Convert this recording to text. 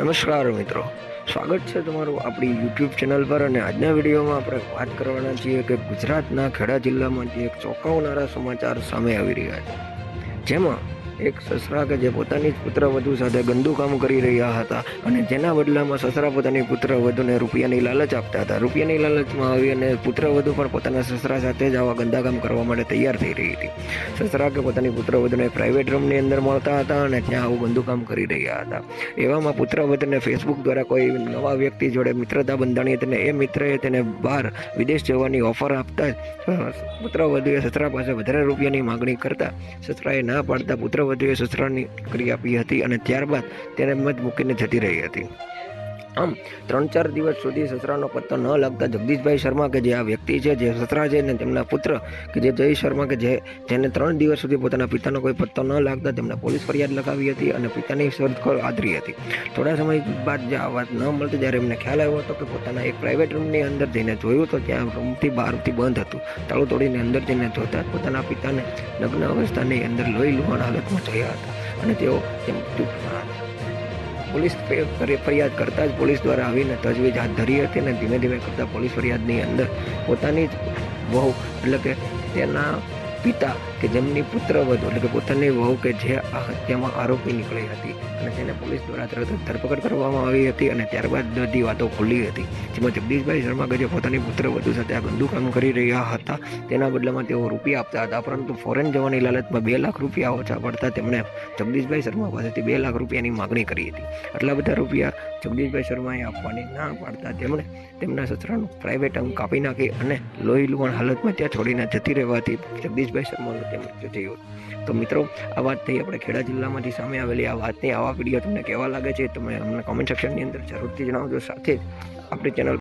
નમસ્કાર મિત્રો. સ્વાગત છે તમારું આપણી યુટ્યુબ ચેનલ પર અને આજના વિડીયોમાં આપણે વાત કરવાના છીએ કે ગુજરાતના ખેડા જિલ્લામાંથી એક ચોંકાવનારા સમાચાર સામે આવી રહ્યા છે. જેમાં એક સસરા કે જે પોતાની જ પુત્રવધુ સાથે ગંદુ કામ કરી રહ્યા હતા અને જેના બદલામાં સસરા પોતાની પુત્રવધુને રૂપિયાની લાલચ આપતા હતા. રૂપિયાની લાલચમાં આવી અને પુત્રવધુ પણ પોતાના સસરા સાથે જ આવા ગંદા કામ કરવા માટે તૈયાર થઈ રહી હતી. સસરા કે પોતાની પુત્રવધુને પ્રાઇવેટ રૂમની અંદર મળતા હતા અને ત્યાં આવું ગંદુ કામ કરી રહ્યા હતા. એવામાં પુત્રવધુને ફેસબુક દ્વારા કોઈ નવા વ્યક્તિ જોડે મિત્રતા બંધાણી અને એ મિત્રએ તેને બહાર વિદેશ જવાની ઓફર આપતા પુત્રવધુએ સસરા પાસે વધારે રૂપિયાની માગણી કરતા સસરાએ ના પાડતા પુત્રવધુએ સસરાની કરી આપી હતી અને ત્યારબાદ તેને મત મૂકીને જતી રહી હતી. આમ, ત્રણ ચાર દિવસ સુધી સસરાનો પત્તો ન લાગતા જગદીશભાઈ શર્મા કે જે આ વ્યક્તિ છે, જે સસરા છે ને તેમના પુત્ર કે જે જય શર્મા કે જે, જેને ત્રણ દિવસ સુધી પોતાના પિતાનો કોઈ પત્તો ન લાગતા તેમણે પોલીસ ફરિયાદ લગાવી હતી અને પિતાની શોધખોળ આદરી હતી. થોડા સમય બાદ જે આ વાત ન મળતી જ્યારે એમને ખ્યાલ આવ્યો હતો કે પોતાના એક પ્રાઇવેટ રૂમની અંદર જઈને જોયું તો ત્યાં રૂમથી બહારથી બંધ હતું. તાળું તોડીને અંદર જઈને જોતા પોતાના પિતાને લગ્ન અવસ્થાની અંદર લોહી લુહાણ હાલતમાં જોયા હતા અને તેઓ તેમ ચૂપ ફે- ફરિ- ફરિયાદ કરતાં જ પોલીસ દ્વારા આવીને તજવીજ હાથ ધરી હતી અને ધીમે ધીમે કરતાં પોલીસ ફરિયાદની અંદર પોતાની જ વહુ એટલે કે તેના પિતા કે જેમની પુત્ર વધુ, એટલે કે પોતાની વહુ કે જે આ હત્યામાં આરોપી નીકળી હતી અને તેને પોલીસ દ્વારા તરત ધરપકડ કરવામાં આવી હતી અને ત્યારબાદ બધી વાતો ખુલ્લી હતી. જેમાં જગદીશભાઈ શર્મા કે જે પોતાની પુત્ર વધુ સાથે આ ગંદુ કામ કરી રહ્યા હતા, તેના બદલામાં તેઓ રૂપિયા આપતા હતા, પરંતુ ફોરેન જવાની લાલચમાં બે લાખ રૂપિયા ઓછા પડતા તેમણે જગદીશભાઈ શર્મા પાસેથી બે લાખ રૂપિયાની માગણી કરી હતી. આટલા બધા રૂપિયા જગદીશભાઈ શર્માએ આપવાની ના પાડતા તેમણે તેમના સસરાનું પ્રાઇવેટ અંગ કાપી નાખી અને લોહી લુહાણ હાલતમાં ત્યાં છોડીને જતી રહેવાથી જગદીશભાઈ શર્માનું તે મૃત્યુ થયું તો મિત્રો, આ વાત થઈ આપણે ખેડા જિલ્લામાંથી સામે આવેલી આ વાતની. આવા વીડિયો તમને કેવા લાગે છે તમે અમને કોમેન્ટ સેક્શનની અંદર જરૂરથી જણાવજો. સાથે જ આપણી ચેનલ